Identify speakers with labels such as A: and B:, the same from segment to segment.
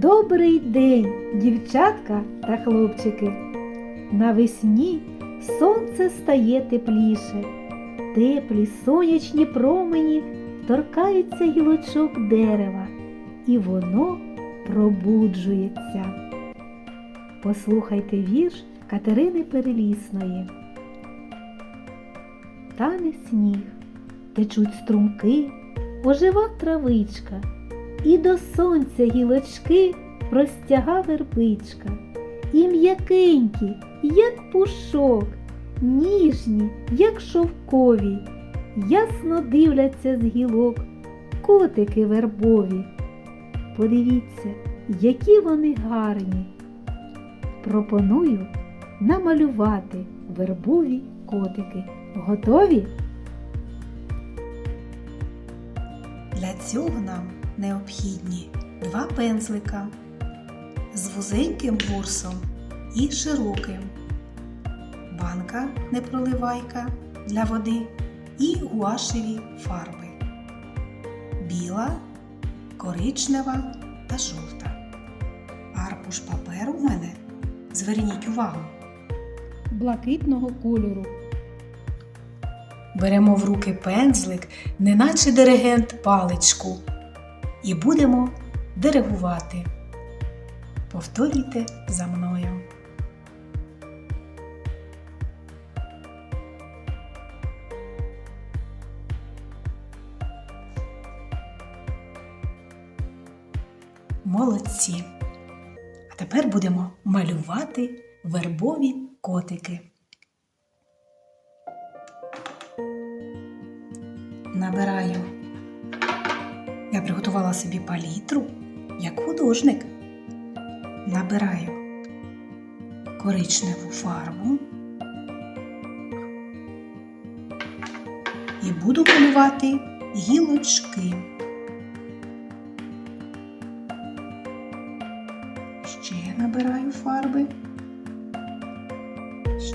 A: Добрий день, дівчатка та хлопчики. Навесні сонце стає тепліше. Теплі сонячні промені торкаються гілочок дерева, і воно пробуджується. Послухайте вірш Катерини Перелісної. Тане сніг, течуть струмки, ожива травичка, і до сонця гілочки простяга вербичка, і м'якенькі, як пушок, ніжні, як шовкові, ясно дивляться з гілок котики вербові. Подивіться, які вони гарні. Пропоную намалювати вербові котики. Готові?
B: Для цього нам необхідні два пензлика з вузеньким бурсом і широким, банка непроливайка для води і гуашеві фарби. Біла, коричнева та жовта. Аркуш паперу в мене, зверніть увагу,
A: Блакитного кольору.
B: Беремо в руки пензлик, неначе диригент паличку, і будемо диригувати. Повторюйте за мною. Молодці. А тепер будемо малювати вербові котики. набираю. Я приготувала собі палітру як художник. Набираю коричневу фарбу і буду малювати гілочки. Ще набираю фарби.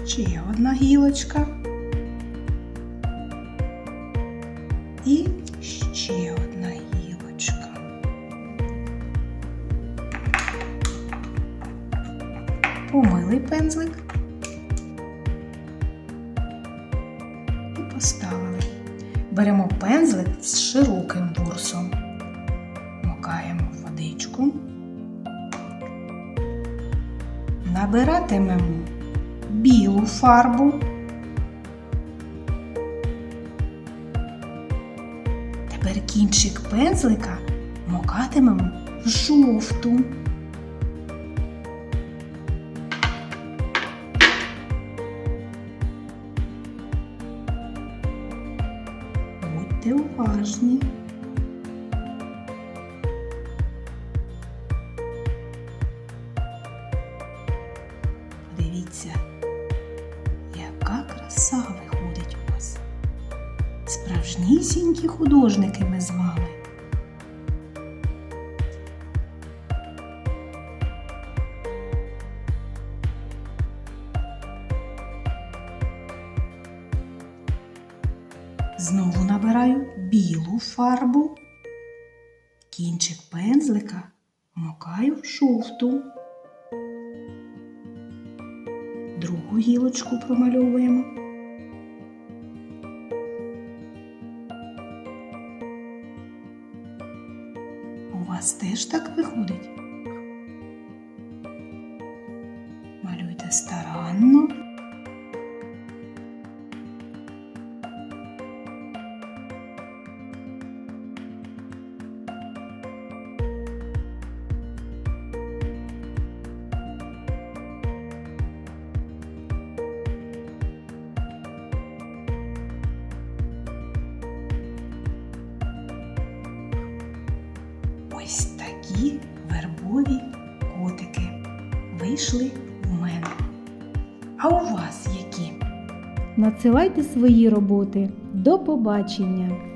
B: Ще одна гілочка. І Помили пензлик і поставили. Беремо пензлик з широким бурсом, макаємо водичку, набиратимемо білу фарбу. Тепер кінчик пензлика мокатимемо в жовту. Будьте уважні. Подивіться, яка краса виходить у вас. Справжнісінькі художники ми з вами. Знову набираю білу фарбу, кінчик пензлика макаю в жовту. Другу гілочку промальовуємо. У вас теж так виходить? Малюйте старанно. Ось такі вербові котики вийшли в мене. А у вас які?
A: Надсилайте свої роботи. До побачення!